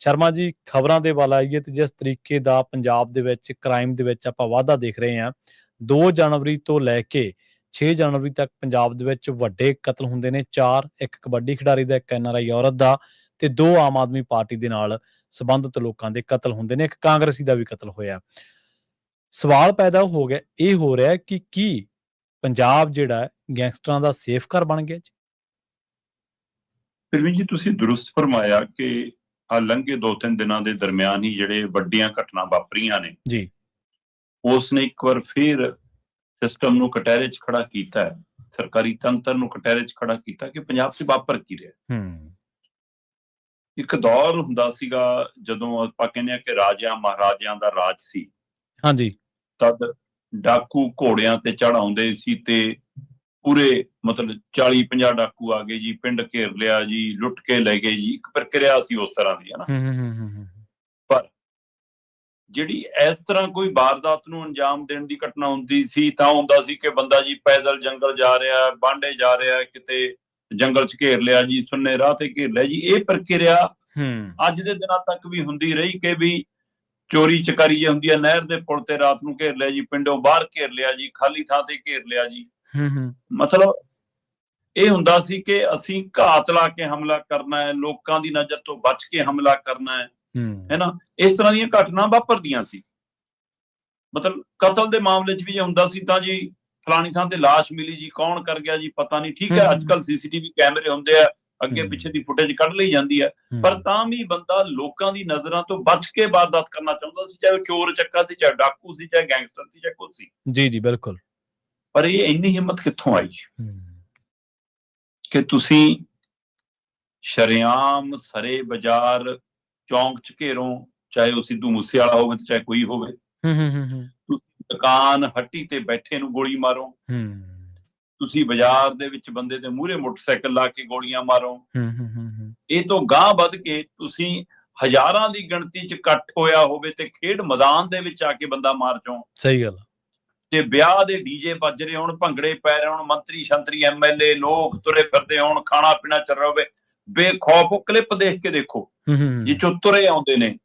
ਸ਼ਰਮਾ ਜੀ, ਖਬਰਾਂ ਦੇ ਵੱਲ ਆਈਏ ਤੇ ਜਿਸ ਤਰੀਕੇ ਦਾ ਪੰਜਾਬ ਦੇ ਵਿੱਚ ਕ੍ਰਾਈਮ ਦੇ ਵਿੱਚ ਆਪਾਂ ਵਾਧਾ ਦੇਖ ਰਹੇ ਹਾਂ 2 ਜਨਵਰੀ ਤੋਂ ਲੈ ਕੇ 6 ਜਨਵਰੀ ਤੱਕ ਪੰਜਾਬ ਦੇ ਵਿੱਚ ਵੱਡੇ ਕਤਲ ਹੁੰਦੇ ਨੇ, ਚਾਰ, ਇੱਕ ਕਬੱਡੀ ਖਿਡਾਰੀ ਦਾ, ਇੱਕ ਐਨਆਰਆਈ ਔਰਤ ਦਾ ਤੇ ਦੋ ਆਮ ਆਦਮੀ ਪਾਰਟੀ ਦੇ ਨਾਲ ਸੰਬੰਧਿਤ ਲੋਕਾਂ ਦੇ ਕਤਲ ਹੁੰਦੇ ਨੇ, ਇੱਕ ਕਾਂਗਰਸੀ ਦਾ ਵੀ ਕਤਲ ਹੋਇਆ। ਸਵਾਲ ਪੈਦਾ ਹੋ ਗਿਆ, ਇਹ ਹੋ ਰਿਹਾ ਕਿ ਕੀ ਪੰਜਾਬ ਜਿਹੜਾ ਗੈਂਗਸਟਰਾਂ ਦਾ ਸੇਫ ਘਰ ਬਣ ਗਿਆ ਜੀ? ਫਿਰਮੀ ਜੀ, ਤੁਸੀਂ ਦਰੁਸਤ ਫਰਮਾਇਆ ਕਿ ਆ ਲੰਘੇ ਦੋ ਤਿੰਨ ਦਿਨਾਂ ਦੇ ਦਰਮਿਆਨ ਹੀ ਜਿਹੜੇ ਵੱਡੀਆਂ ਘਟਨਾ ਵਾਪਰੀਆਂ ਨੇ ਜੀ। ਉਸ ਨੇ ਇੱਕ ਵਾਰ ਫਿਰ ਸਿਸਟਮ ਨੂੰ ਕਟਹਿਰੇ 'ਚ ਖੜਾ ਕੀਤਾ ਹੈ ਸਰਕਾਰੀ ਤੰਤਰ ਨੂੰ ਕਟਹਿਰੇ 'ਚ ਖੜਾ ਕੀਤਾ ਕਿ ਪੰਜਾਬ 'ਚ ਵਾਪਰ ਕੀ ਰਿਹਾ ਹੂੰ। ਇੱਕ ਦੌਰ ਹੁੰਦਾ ਸੀਗਾ ਜਦੋਂ ਆਪਾਂ ਕਹਿੰਦੇ ਆ ਕਿ ਰਾਜਿਆਂ ਮਹਾਰਾਜਿਆਂ ਦਾ ਰਾਜ ਸੀ। ਹਾਂਜੀ। ਤਦ ਡਾਕੂ ਘੋੜਿਆਂ ਤੇ ਚੜਾਉਂਦੇ ਸੀ ਤੇ ਪੂਰੇ ਮਤਲਬ 40 50 ਡਾਕੂ ਆ ਗਏ ਜੀ ਪਿੰਡ ਘੇਰ ਲਿਆ ਜੀ ਲੁੱਟ ਕੇ ਲੈ ਗਏ ਜੀ ਇੱਕ ਪ੍ਰਕਿਰਿਆ ਸੀ ਉਸ ਤਰ੍ਹਾਂ ਦੀ ਹੈ ਨਾ। ਹੂੰ ਜਿਹੜੀ ਇਸ ਤਰ੍ਹਾਂ ਕੋਈ ਵਾਰਦਾਤ ਨੂੰ ਅੰਜਾਮ ਦੇਣ ਦੀ ਘਟਨਾ ਹੁੰਦੀ ਸੀ ਤਾਂ ਹੁੰਦਾ ਸੀ ਕਿ ਬੰਦਾ ਜੀ ਪੈਦਲ ਜੰਗਲ ਜਾ ਰਿਹਾ ਹੈ, ਬਾਂਡੇ ਜਾ ਰਿਹਾ ਹੈ, ਕਿਤੇ ਜੰਗਲ 'ਚ ਘੇਰ ਲਿਆ ਜੀ ਸੁੰਨੇ ਰਾਹ ਤੇ ਘੇਰ ਲਿਆ ਜੀ ਇਹ ਪ੍ਰਕਿਰਿਆ ਅੱਜ ਦੇ ਦਿਨਾਂ ਤੱਕ ਵੀ ਹੁੰਦੀ ਰਹੀ ਕਿ ਵੀ ਚੋਰੀ ਚਕਾਰੀ ਜੇ ਹੁੰਦੀ ਹੈ ਨਹਿਰ ਦੇ ਪੁਲ ਤੇ ਰਾਤ ਨੂੰ ਘੇਰ ਲਿਆ ਜੀ ਪਿੰਡੋਂ ਬਾਹਰ ਘੇਰ ਲਿਆ ਜੀ ਖਾਲੀ ਥਾਂ ਤੇ ਘੇਰ ਲਿਆ ਜੀ। ਹੂੰ ਹੂੰ। ਮਤਲਬ ਇਹ ਹੁੰਦਾ ਸੀ ਕਿ ਅਸੀਂ ਘਾਤ ਲਾ ਕੇ ਹਮਲਾ ਕਰਨਾ ਹੈ ਲੋਕਾਂ ਦੀ ਨਜ਼ਰ ਤੋਂ ਬਚ ਕੇ ਹਮਲਾ ਕਰਨਾ ਹੈ ਹੂੰ। ਹੈ ਨਾ? ਇਸ ਤਰ੍ਹਾਂ ਦੀਆਂ ਘਟਨਾ ਵਾਪਰਦੀਆਂ ਸੀ। ਮਤਲਬ ਕਤਲ ਦੇ ਮਾਮਲੇ 'ਚ ਵੀ ਜੇ ਹੁੰਦਾ ਸੀ ਤਾਂ ਜੀ ਫਲਾਣੀ ਥਾਂ ਤੇ ਲਾਸ਼ ਮਿਲੀ ਜੀ ਕੌਣ ਕਰ ਗਿਆ ਜੀ ਪਤਾ ਨਹੀਂ ਠੀਕ ਹੈ। ਅੱਜ ਕੱਲ ਸੀਸੀਟੀਵੀ ਕੈਮਰੇ ਹੁੰਦੇ ਆ ਅੱਗੇ। ਪਿੱਛੇ ਦੀ ਫੁਟੇਜ ਕੱਢ ਲਈ ਜਾਂਦੀ ਹੈ। ਪਰ ਤਾਂ ਵੀ ਬੰਦਾ ਲੋਕਾਂ ਦੀ ਨਜ਼ਰਾਂ ਤੋਂ ਬਚ ਕੇ ਵਾਰਦਾਤ ਕਰਨਾ ਚਾਹੁੰਦਾ ਸੀ ਚਾਹੇ ਉਹ ਚੋਰ ਚੱਕਾ ਸੀ ਚਾਹੇ ਡਾਕੂ ਸੀ ਚਾਹੇ ਗੈਂਗਸਟਰ ਸੀ ਚਾਹੇ ਕੁਛ ਸੀ। ਜੀ ਜੀ ਬਿਲਕੁਲ। ਪਰ ਇਹ ਇੰਨੀ ਹਿੰਮਤ ਕਿੱਥੋਂ ਆਈ? ਕਿ ਤੁਸੀਂ ਸ਼ਰੇਆਮ ਸਰੇ ਬਾਜ਼ਾਰ ਚੌਂਕ ਚ ਘੇਰੋ ਚਾਹੇ ਉਹ ਸਿੱਧੂ ਮੂਸੇ ਵਾਲਾ ਹੋਵੇ ਚਾਹੇ ਕੋਈ ਹੋਵੇ ਹੂੰ ਹੂੰ ਹੂੰ ਦੁਕਾਨ ਹੱਟੀ ਤੇ ਬੈਠੇ ਨੂੰ ਗੋਲੀ ਮਾਰੋ। ਹੂੰ। ਤੁਸੀਂ ਬਾਜ਼ਾਰ ਦੇ ਵਿੱਚ ਬੰਦੇ ਦੇ ਮੂਹਰੇ ਮੋਟਰਸਾਈਕਲ ਲਾ ਕੇ ਗੋਲੀਆਂ ਮਾਰੋ। ਹੂੰ ਹੂੰ ਹੂੰ ਇਹ ਤੋਂ ਗਾਂਹ ਵੱਧ ਕੇ ਤੁਸੀਂ ਹਜ਼ਾਰਾਂ ਦੀ ਗਿਣਤੀ ਚ ਇਕੱਠ ਹੋਇਆ ਹੋਵੇ ਤੇ ਖੇਡ ਮੈਦਾਨ ਦੇ ਵਿੱਚ ਆ ਕੇ ਬੰਦਾ ਮਾਰ ਜਾਓ। ਸਹੀ ਗੱਲ। ਤੇ ਵਿਆਹ ਦੇ ਡੀਜੇ ਵੱਜ ਰਹੇ ਹੋਣ ਭੰਗੜੇ ਪੈ ਰਹੇ ਹੋਣ ਮੰਤਰੀ ਸ਼ੰਤਰੀ ਐਮਐਲਏ ਲੋਕ ਤੁਰੇ ਫਿਰਦੇ ਹੋਣ ਖਾਣਾ ਪੀਣਾ ਚੱਲ ਰਿਹਾ ਹੋਵੇ ਬੇਖੌਫ ਉਹ ਕਲਿੱਪ ਦੇਖ ਕੇ ਦੇਖੋ ਹੂੰ ਹੂੰ। ਜਿਹ ਚੋਂ ਤੁਰੇ ਆਉਂਦੇ ਨੇ।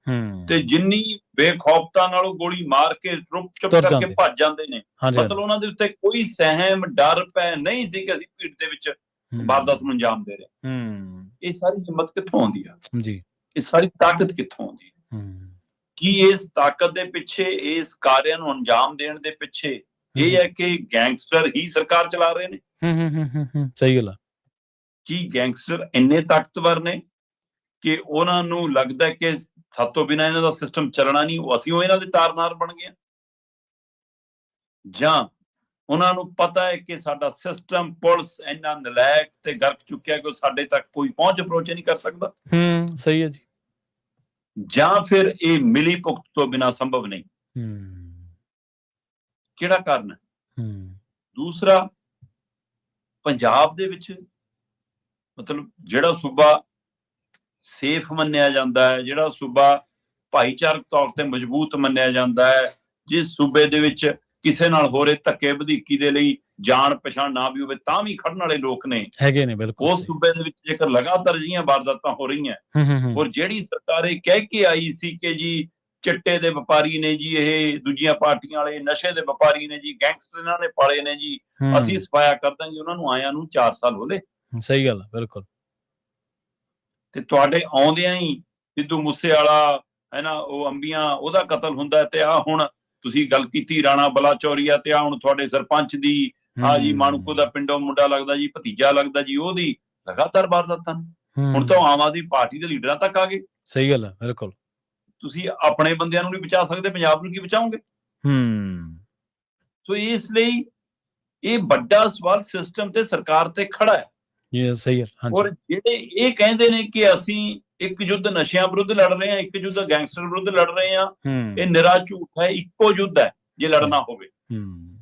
ਤੇ ਜਿੰਨੀ ਬੇਖੌਫਤਾ ਨਾਲ ਉਹ ਗੋਲੀ ਮਾਰ ਕੇ ਰੁਕ ਚੁੱਪ ਕਰਕੇ। ਭੱਜ ਜਾਂਦੇ ਨੇ। ਮਤਲਬ ਉਹਨਾਂ ਦੇ ਉੱਤੇ ਕੋਈ ਸਹਿਮ ਡਰ ਪੈ ਨਹੀਂ ਸੀ ਕਿ ਅਸੀਂ ਭੀੜ ਦੇ ਵਿੱਚ ਵਾਰਦਾਤ ਨੂੰ ਅੰਜਾਮ ਦੇ ਰਹੇ। ਹੂੰ। ਇਹ ਸਾਰੀ ਹਿੰਮਤ ਕਿੱਥੋਂ ਆਉਂਦੀ ਆ? ਜੀ। ਇਹ ਸਾਰੀ ਤਾਕਤ ਕਿੱਥੋਂ ਆਉਂਦੀ ਹੂੰ। ਕੀ ਇਸ ਤਾਕਤ ਦੇ ਪਿੱਛੇ ਇਸ ਕਾਰਿਆਂ ਨੂੰ ਅੰਜਾਮ ਦੇਣ ਦੇ ਪਿੱਛੇ ਇਹ ਹੈ ਕਿ ਗੈਂਗਸਟਰ ਹੀ ਸਰਕਾਰ ਚਲਾ ਰਹੇ ਨੇ ਹੂੰ ਹੂੰ ਹੂੰ, ਸਹੀ ਗੱਲ। ਕੀ ਗੈਂਗਸਟਰ ਇੰਨੇ ਤਾਕਤਵਰ ਨੇ ਕਿ ਉਹਨਾਂ ਨੂੰ ਲੱਗਦਾ ਹੈ ਕਿ ਸਾਤੋਂ ਬਿਨਾ ਇਹਨਾਂ ਦਾ ਸਿਸਟਮ ਚੱਲਣਾ ਨਹੀਂ ਉਹ ਅਸੀਂ ਉਹ ਇਹਨਾਂ ਦੇ ਤਾਰਨਾਰ ਬਣ ਗਏ। ਜਾਂ ਉਹਨਾਂ ਨੂੰ ਪਤਾ ਹੈ ਕਿ ਸਾਡਾ ਸਿਸਟਮ ਪੁਲਿਸ ਇੰਨਾ ਨਲਾਇਕ ਤੇ ਗਰਕ ਚੁੱਕਿਆ ਕਿ ਸਾਡੇ ਤੱਕ ਕੋਈ ਪਹੁੰਚ ਅਪਰੋਚ ਨਹੀਂ ਕਰ ਸਕਦਾ ਹੂੰ ਸਹੀ ਹੈ ਜੀ ਜਾਂ ਫਿਰ ਇਹ ਮਿਲੀ ਭੁਗਤ ਤੋਂ ਬਿਨਾ ਸੰਭਵ ਨਹੀਂ। ਹੂੰ। ਕਿਹੜਾ ਕਾਰਨ? ਹੈ। ਹੂੰ ਦੂਸਰਾ ਪੰਜਾਬ ਦੇ ਵਿੱਚ ਮਤਲਬ ਜਿਹੜਾ ਸੂਬਾ ਸੇਫ ਮੰਨਿਆ ਜਾਂਦਾ ਹੈ ਜਿਹੜਾ ਸੂਬਾ ਭਾਈਚਾਰਕ ਤੌਰ ਤੇ ਮਜ਼ਬੂਤ ਮੰਨਿਆ ਜਾਂਦਾ ਹੈ ਜਿਸ ਸੂਬੇ ਦੇ ਵਿੱਚ ਕਿਸੇ ਨਾਲ ਹੋ ਰਹੇ ਧੱਕੇ ਵਧੀਕੀ ਦੇ ਲਈ ਜਾਣ ਪਛਾਣ ਨਾ ਵੀ ਹੋਵੇ ਤਾਂ ਵੀ ਖੜਨ ਵਾਲੇ ਲੋਕ ਨੇ। ਹੈਗੇ ਨੇ ਬਿਲਕੁਲ ਉਸ। ਸੂਬੇ ਦੇ ਵਿੱਚ ਜੇਕਰ ਲਗਾਤਾਰ ਜਿਹੀਆਂ ਵਾਰਦਾਤਾਂ ਹੋ ਰਹੀਆਂ ਔਰ ਜਿਹੜੀ ਸਰਕਾਰ ਇਹ ਕਹਿ ਕੇ ਆਈ ਸੀ ਕਿ ਜੀ ਚਿੱਟੇ ਦੇ ਵਪਾਰੀ ਨੇ ਜੀ ਇਹ ਦੂਜੀਆਂ ਪਾਰਟੀਆਂ ਵਾਲੇ ਨਸ਼ੇ ਦੇ ਵਪਾਰੀ ਨੇ ਜੀ ਗੈਂਗਸਟਰ ਇਹਨਾਂ ਨੇ ਪਾਲੇ ਨੇ ਜੀ ਅਸੀਂ ਸਫਾਇਆ ਕਰ ਦਾਂਗੇ ਉਹਨਾਂ ਨੂੰ ਆਇਆਂ ਨੂੰ 4 ਸਾਲ ਹੋ ਲਏ ਸਹੀ ਗੱਲ ਆ ਬਿਲਕੁਲ। ਤੇ ਤੁਹਾਡੇ ਆਉਂਦਿਆਂ ਹੀ ਸਿੱਧੂ ਮੂਸੇ ਵਾਲਾ ਹੈ ਨਾ ਉਹ ਅੰਬੀਆਂ ਉਹਦਾ ਕਤਲ ਹੁੰਦਾ ਤੇ ਆ ਹੁਣ ਤੁਸੀਂ ਗੱਲ ਕੀਤੀ ਰਾਣਾ ਬਲਾਚੌਰੀਆ ਤੇ ਆ ਹੁਣ ਤੁਹਾਡੇ ਸਰਪੰਚ ਦੀ ਆ ਜੀ ਹੂੰ, ਮਾਣੂਕੋ ਦਾ ਪਿੰਡੋਂ ਮੁੰਡਾ ਲੱਗਦਾ ਜੀ ਭਤੀਜਾ ਲੱਗਦਾ ਜੀ ਉਹਦੀ ਲਗਾਤਾਰ ਵਾਰਦਾਤਾਂ। ਹੂੰ, ਹੁਣ ਤਾਂ ਆਮ ਆਦਮੀ ਪਾਰਟੀ ਦੇ ਲੀਡਰਾਂ ਤੱਕ ਆ ਗਏ। ਸਹੀ ਗੱਲ ਆ ਬਿਲਕੁਲ। ਤੁਸੀਂ ਆਪਣੇ ਬੰਦਿਆਂ ਨੂੰ ਨਹੀਂ ਬਚਾ ਸਕਦੇ ਪੰਜਾਬ ਨੂੰ ਕੀ ਬਚਾਓਗੇ? ਹੂੰ। ਸੋ ਇਸ ਲਈ ਇਹ ਵੱਡਾ ਸਵਾਲ ਸਿਸਟਮ ਤੇ ਸਰਕਾਰ ਤੇ ਖੜਾ ਹੈ। ਇਹ ਸਹੀ ਹੈ ਔਰ ਹਾਂਜੀ ਜਿਹੜੇ ਇਹ ਕਹਿੰਦੇ ਨੇ ਕਿ ਅਸੀਂ ਇੱਕ ਯੁੱਧ ਨਸ਼ਿਆਂ ਵਿਰੁੱਧ ਲੜ ਰਹੇ ਹਾਂ ਇੱਕ ਯੁੱਧ ਗੈਂਗਸਟਰ ਵਿਰੁੱਧ ਲੜ ਰਹੇ ਹਾਂ ਹੂੰ। ਇਹ ਨਿਰਾ ਝੂਠ ਹੈ ਇੱਕੋ ਯੁੱਧ ਹੈ ਜੇ ਲੜਨਾ ਹੋਵੇ। ਹੂੰ।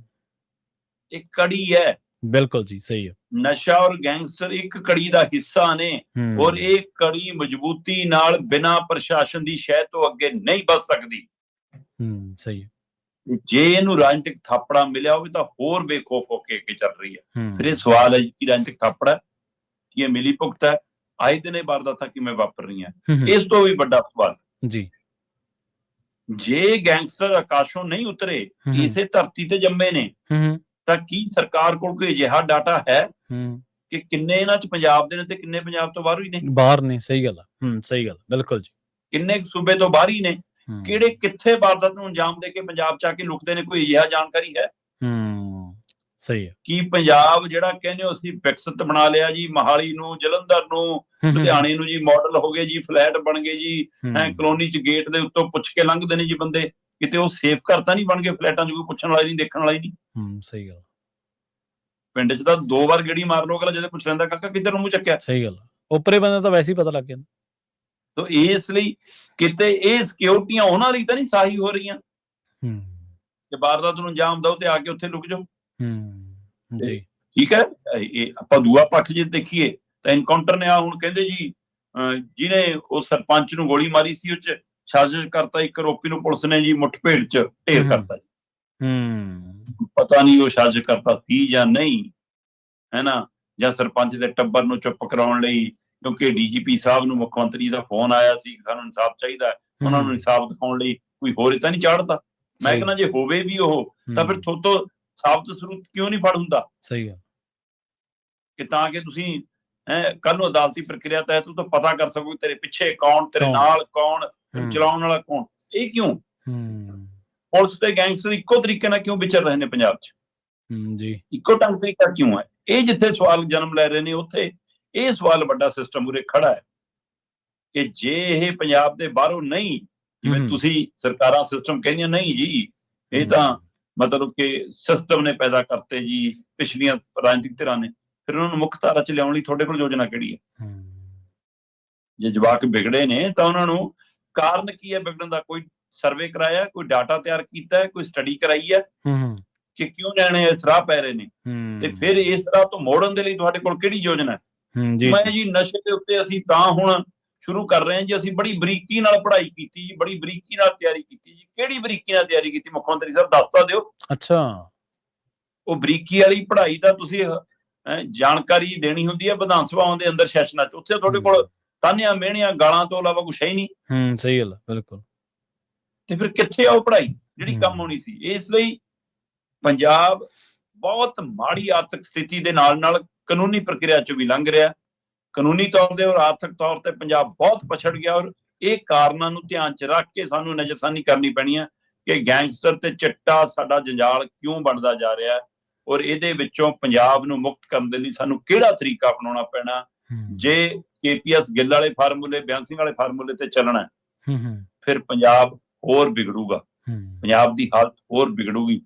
ਇਹ ਕੜੀ ਹੈ। ਬਿਲਕੁਲ ਜੀ ਸਹੀ ਹੈ। ਨਸ਼ਾ ਔਰ ਗੈਂਗਸਟਰ ਇੱਕ ਕੜੀ ਦਾ ਹਿੱਸਾ ਨੇ ਔਰ ਇਹ ਕੜੀ ਮਜ਼ਬੂਤੀ ਨਾਲ ਬਿਨਾਂ ਪ੍ਰਸ਼ਾਸਨ ਦੀ ਸ਼ਹਿ ਤੋਂ ਅੱਗੇ ਨਹੀਂ ਵੱਧ ਸਕਦੀ। ਹੂੰ ਸਹੀ ਹੈ। ਜੇ ਇਹਨੂੰ ਰਾਜਨੀਤਿਕ ਥਾਪੜਾ ਮਿਲਿਆ ਹੋਵੇ ਤਾਂ ਹੋਰ ਬੇਖੌਫ ਹੋ ਕੇ ਅੱਗੇ ਚੱਲ ਰਹੀ ਹੈ। ਫਿਰ ਇਹ ਸਵਾਲ ਹੈ ਕਿ ਰਾਜਨੀਤਿਕ ਥਾਪੜਾ ਕਿ ਇਹ ਮਿਲੀ ਭੁਗਤ ਹੈ? ਆਏ ਦਿਨ ਇਹ ਵਾਰਦਾਤਾਂ ਕਿਵੇਂ ਵਾਪਰ ਰਹੀਆਂ? ਇਸ ਤੋਂ ਵੀ ਵੱਡਾ ਸਵਾਲ। ਜੀ। ਜੇ ਗੈਂਗਸਟਰ ਆਕਾਸ਼ੋਂ ਨਹੀਂ ਉਤਰੇ ਇਸੇ ਧਰਤੀ ਤੇ ਜੰਮੇ ਨੇ। ਤਾਂ ਕੀ ਸਰਕਾਰ ਕੋਲ ਕੋਈ ਅਜਿਹਾ ਡਾਟਾ ਹੈ ਹੂੰ। ਕਿ ਕਿੰਨੇ ਇਹਨਾਂ ਚ ਪੰਜਾਬ ਦੇ ਨੇ ਤੇ ਕਿੰਨੇ ਪੰਜਾਬ ਤੋਂ ਬਾਹਰ ਹੀ ਨੇ? ਬਾਹਰ ਨੇ ਸਹੀ ਗੱਲ ਆ। ਹੂੰ ਸਹੀ ਗੱਲ ਬਿਲਕੁਲ ਜੀ। ਕਿੰਨੇ ਸੂਬੇ ਤੋਂ ਬਾਹਰ ਹੀ ਨੇ? ਕਿਹੜੇ ਕਿੱਥੇ ਵਾਰਦਾਤ ਨੂੰ ਅੰਜਾਮ ਦੇ ਕੇ ਪੰਜਾਬ ਚ ਆ ਕੇ ਲੁਕਦੇ ਨੇ? ਕੋਈ ਅਜਿਹਾ ਜਾਣਕਾਰੀ ਹੈ? ਹੂੰ ਸਹੀ ਹੈ ਕਿ ਪੰਜਾਬ ਜਿਹੜਾ ਕਹਿੰਦੇ ਹੋ ਅਸੀਂ ਵਿਕਸਿਤ ਬਣਾ ਲਿਆ ਜੀ ਮਹਾਲੀ ਨੂੰ ਜਲੰਧਰ ਨੂੰ ਲੁਧਿਆਣੇ ਨੂੰ ਜੀ ਮਾਡਲ ਹੋ ਗਏ ਜੀ ਫਲੈਟ ਬਣ ਗਏ ਜੀ ਕਲੋਨੀ ਚ ਗੇਟ ਦੇ ਉੱਤੋਂ ਪੁੱਛ ਕੇ ਲੰਘਦੇ ਨੇ ਜੀ ਬੰਦੇ। ਕਿਤੇ ਉਹ ਸੇਫ ਘਰ ਤਾਂ ਨਹੀਂ ਬਣ ਗਏ ਫਲੈਟਾਂ 'ਚ ਕੋਈ ਪੁੱਛਣ ਵਾਲਾ ਨਹੀਂ ਦੇਖਣ ਵਾਲਾ ਨਹੀਂ। ਹੂੰ ਸਹੀ ਗੱਲ। ਪਿੰਡ 'ਚ ਤਾਂ ਦੋ ਵਾਰ ਗੇੜੀ ਮਾਰ ਲੋ ਅਗਲਾ ਜਦੋਂ ਪੁੱਛ ਲੈਂਦਾ ਕਾਕਾ ਕਿੱਧਰ ਨੂੰ ਮੂੰਹ ਚੱਕਿਆ? ਸਹੀ ਗੱਲ। ਉੱਪਰੇ ਬੰਦੇ ਤਾਂ ਵੈਸੇ ਹੀ ਪਤਾ ਲੱਗ ਜਾਂਦਾ। ਤੋ ਇਸ ਲਈ ਕਿਤੇ ਇਹ ਸਿਕਿਉਰਟੀਆਂ ਉਹਨਾਂ ਲਈ ਤਾਂ ਨਹੀਂ ਸਾਹੀ ਹੋ ਰਹੀਆਂ। ਹੂੰ। ਕਿ ਵਾਰਦਾਤ ਨੂੰ ਅੰਜਾਮ ਦਿਓ ਤੇ ਆ ਕੇ ਉੱਥੇ ਲੁਕ ਜਾਓ। ਹੂੰ ਜੀ। ਠੀਕ ਹੈ? ਇਹ ਆਪਾਂ ਦੂਆ ਪੱਖ ਜੇ ਦੇਖੀਏ ਤਾਂ ਐਨਕਾਊਂਟਰ ਨੇ ਆ ਹੁਣ ਕਹਿੰਦੇ ਜੀ ਜਿਹਨੇ ਉਹ ਸਰਪੰਚ ਨੂੰ ਗੋਲੀ ਮਾਰੀ ਸੀ ਉਹ ਚ ਸਾਜ਼ਿਸ਼ ਕਰਤਾ ਇੱਕ ਆਰੋਪੀ ਨੂੰ ਪੁਲਿਸ ਨੇ ਜੀ ਮੁੱਠਭੇੜ ਚ ਢੇਰ। ਕਰਤਾ ਜੀ। ਹੂੰ ਪਤਾ ਨਹੀਂ ਉਹ ਸਾਜ਼ਿਸ਼ ਕਰਤਾ ਸੀ ਜਾਂ ਨਹੀਂ ਹੈਨਾ ਜਾਂ ਸਰਪੰਚ ਦੇ ਟੱਬਰ ਨੂੰ ਚੁੱਪ ਕਰਾਉਣ ਲਈ ਕਿਉਂਕਿ ਡੀਜੀਪੀ ਸਾਹਿਬ ਨੂੰ ਮੁੱਖ ਮੰਤਰੀ ਦਾ ਫੋਨ ਆਇਆ ਸੀ ਸਾਨੂੰ ਇਨਸਾਫ ਚਾਹੀਦਾ। ਉਹਨਾਂ ਨੂੰ ਇਨਸਾਫ ਦਿਖਾਉਣ ਲਈ ਕੋਈ ਹੋਰ ਤਾਂ ਨਹੀਂ ਚਾੜਦਾ ਮੈਂ। ਕਹਿੰਦਾ ਜੇ ਹੋਵੇ ਵੀ ਉਹ ਤਾਂ ਫਿਰ ਥੋਤੋਂ ਸਾਬਤ ਸਰੂਪ ਕਿਉਂ ਨਹੀਂ ਫੜ ਹੁੰਦਾ ਸਹੀ ਗੱਲ ਕਿ ਤਾਂ ਕਿ ਤੁਸੀਂ ਕੱਲ ਨੂੰ ਅਦਾਲਤੀ ਪ੍ਰਕਿਰਿਆ ਤਹਿਤ ਉਹ ਤਾਂ ਪਤਾ ਕਰ ਸਕੋ ਤੇਰੇ ਪਿੱਛੇ ਕੌਣ ਤੇਰੇ? ਨਾਲ ਕੌਣ ਹੂੰ, ਚਲਾਉਣ ਵਾਲਾ ਕੌਣ? ਇਹ ਕਿਉਂ? ਹੂੰ। ਪੁਲਿਸ ਤੇ ਗੈਂਗਸਟਰ ਇੱਕੋ ਤਰੀਕੇ ਨਾਲ ਕਿਉਂ ਵਿਚਰ ਰਹੇ ਨੇ ਪੰਜਾਬ 'ਚ? ਹੂੰ ਜੀ। ਇੱਕੋ ਢੰਗ ਤਰੀਕਾ ਕਿਉਂ ਹੈ? ਇਹ ਜਿੱਥੇ ਸਵਾਲ ਜਨਮ ਲੈ ਰਹੇ ਨੇ ਉੱਥੇ ਇਹ ਸਵਾਲ ਵੱਡਾ ਸਿਸਟਮ ਉਰੇ ਖੜਾ ਹੈ ਕਿ ਜੇ ਇਹ ਪੰਜਾਬ ਦੇ ਬਾਹਰੋਂ ਨਹੀਂ ਜਿਵੇਂ ਹੂੰ, ਤੁਸੀਂ ਸਰਕਾਰਾਂ ਸਿਸਟਮ ਕਹਿੰਦੀਆਂ ਨਹੀਂ ਜੀ ਇਹ ਹੂੰ, ਤਾਂ ਮਤਲਬ ਕਿ ਸਿਸਟਮ ਨੇ ਪੈਦਾ ਕਰਤੇ ਜੀ ਪਿਛਲੀਆਂ ਰਾਜਨੀਤਿਕ ਧਿਰਾਂ ਨੇ। ਫਿਰ ਉਹਨਾਂ ਨੂੰ ਮੁੱਖ ਧਾਰਾ 'ਚ ਲਿਆਉਣ ਲਈ ਤੁਹਾਡੇ ਕੋਲ ਯੋਜਨਾ ਕਿਹੜੀ ਹੈ? ਜੇ ਜਵਾਕ ਵਿਗੜੇ ਨੇ ਤਾਂ ਉਹਨਾਂ ਨੂੰ ਕਾਰਨ ਕੀ ਹੈ ਵਿਗੜਨ ਦਾ? ਕੋਈ ਸਰਵੇ ਕਰਾਇਆ ਕੋਈ ਡਾਟਾ ਤਿਆਰ ਕੀਤਾ ਕੋਈ ਸਟੱਡੀ ਕਰਾਈ ਹੈ? ਕਿ ਕਿਉਂ ਨਿਆਣੇ ਇਸ ਰਾਹ ਪੈ ਰਹੇ ਨੇ? ਤੇ ਫਿਰ ਇਸ ਰਾਹ ਤੋਂ ਮੋੜਨ ਦੇ ਲਈ ਤੁਹਾਡੇ ਕੋਲ ਕਿਹੜੀ ਯੋਜਨਾ ਹੈ? ਜੀ ਮੈਂ ਜੀ। ਨਸ਼ੇ ਦੇ ਉੱਤੇ ਅਸੀਂ ਤਾਂ ਹੁਣ ਸ਼ੁਰੂ ਕਰ ਰਹੇ ਹਾਂ ਜੀ ਅਸੀਂ ਬੜੀ ਬਰੀਕੀ ਨਾਲ ਪੜ੍ਹਾਈ ਕੀਤੀ ਜੀ ਬੜੀ ਬਰੀਕੀ ਨਾਲ ਤਿਆਰੀ ਕੀਤੀ ਜੀ। ਕਿਹੜੀ ਬਰੀਕੀ ਨਾਲ ਤਿਆਰੀ ਕੀਤੀ? ਮੁੱਖ ਮੰਤਰੀ ਸਾਹਿਬ ਦੱਸ ਤਾਂ ਦਿਓ। ਅੱਛਾ। ਉਹ ਬਰੀਕੀ ਵਾਲੀ ਪੜ੍ਹਾਈ ਦਾ ਤੁਸੀਂ ਜਾਣਕਾਰੀ ਦੇਣੀ ਹੁੰਦੀ ਹੈ ਵਿਧਾਨ ਸਭਾਵਾਂ ਦੇ ਅੰਦਰ ਸੈਸ਼ਨਾਂ 'ਚ। ਉੱਥੇ ਤੁਹਾਡੇ ਕੋਲ ਤਾਨੀਆਂ ਮਿਹਣੀਆਂ ਗਾਲਾਂ ਤੋਂ ਇਲਾਵਾ ਕੁਛ ਹੈ ਹੀ ਨਹੀਂ। ਹੂੰ ਸਹੀ ਗੱਲ ਬਿਲਕੁਲ। ਤੇ ਫਿਰ ਕਿੱਥੇ ਆ ਉਹ ਪੜ੍ਹਾਈ ਜਿਹੜੀ। ਕੰਮ ਹੋਣੀ ਸੀ? ਇਸ ਲਈ ਪੰਜਾਬ ਬਹੁਤ ਮਾੜੀ ਆਰਥਿਕ ਸਥਿਤੀ ਦੇ ਨਾਲ ਨਾਲ ਕਾਨੂੰਨੀ ਪ੍ਰਕਿਰਿਆ ਚ ਵੀ ਲੰਘ ਰਿਹਾ। ਕਾਨੂੰਨੀ ਤੌਰ ਤੇ ਔਰ ਆਰਥਿਕ ਤੌਰ ਤੇ ਪੰਜਾਬ ਬਹੁਤ ਪਛੜ ਗਿਆ ਔਰ ਇਹ ਕਾਰਨਾਂ ਨੂੰ ਧਿਆਨ ਚ ਰੱਖ ਕੇ ਸਾਨੂੰ ਨਜ਼ਰਸਾਨੀ ਕਰਨੀ ਪੈਣੀ ਹੈ ਕਿ ਗੈਂਗਸਟਰ ਤੇ ਚਿੱਟਾ ਸਾਡਾ ਜੰਜਾਲ ਕਿਉਂ ਬਣਦਾ ਜਾ ਰਿਹਾ। ਹੈ ਔਰ ਇਹਦੇ ਵਿੱਚੋਂ ਪੰਜਾਬ ਨੂੰ ਮੁਕਤ ਕਰਨ ਦੇ ਲਈ ਸਾਨੂੰ ਕਿਹੜਾ ਤਰੀਕਾ ਅਪਣਾਉਣਾ ਪੈਣਾ? ਜੇ ਕੇਪੀਐਸ ਗਿੱਲ ਵਾਲੇ ਫਾਰਮੂਲੇ ਬਿਆਨ ਸਿੰਘ ਵਾਲੇ ਫਾਰਮੂਲੇ ਤੇ ਚੱਲਣਾ ਹੈ, ਹੂੰ ਹੂੰ। ਫਿਰ ਪੰਜਾਬ ਹੋਰ ਵਿਗੜੂਗਾ। ਪੰਜਾਬ ਦੀ ਹਾਲਤ ਹੋਰ ਵਿਗੜੂਗੀ।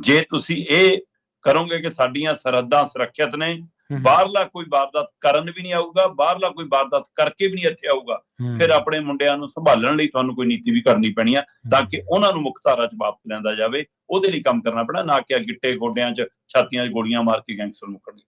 ਜੇ ਤੁਸੀਂ ਇਹ ਕਰੋਗੇ ਕਿ ਸਾਡੀਆਂ ਸਰਹੱਦਾਂ ਸੁਰੱਖਿਅਤ ਨੇ? ਬਾਹਰਲਾ ਕੋਈ ਵਾਰਦਾਤ ਕਰਨ ਵੀ ਨਹੀਂ ਆਊਗਾ ਬਾਹਰਲਾ ਕੋਈ ਵਾਰਦਾਤ ਕਰਕੇ ਵੀ ਨਹੀਂ ਇੱਥੇ ਆਊਗਾ। ਫਿਰ ਆਪਣੇ ਮੁੰਡਿਆਂ ਨੂੰ ਸੰਭਾਲਣ ਲਈ ਤੁਹਾਨੂੰ ਕੋਈ ਨੀਤੀ ਵੀ ਕਰਨੀ ਪੈਣੀ ਆ ਤਾਂ ਕਿ ਉਹਨਾਂ ਨੂੰ ਮੁੱਖ ਧਾਰਾ 'ਚ ਵਾਪਸ ਲਿਆਂਦਾ ਜਾਵੇ। ਉਹਦੇ ਲਈ ਕੰਮ ਕਰਨਾ ਪੈਣਾ ਨਾ ਕਿ ਗਿੱਟੇ ਗੋਡਿਆਂ 'ਚ ਛਾਤੀਆਂ 'ਚ ਗੋਲੀਆਂ ਮਾਰ ਕੇ ਗੈਂਗਸਟਰ ਨੂੰ ਕੱਢੀ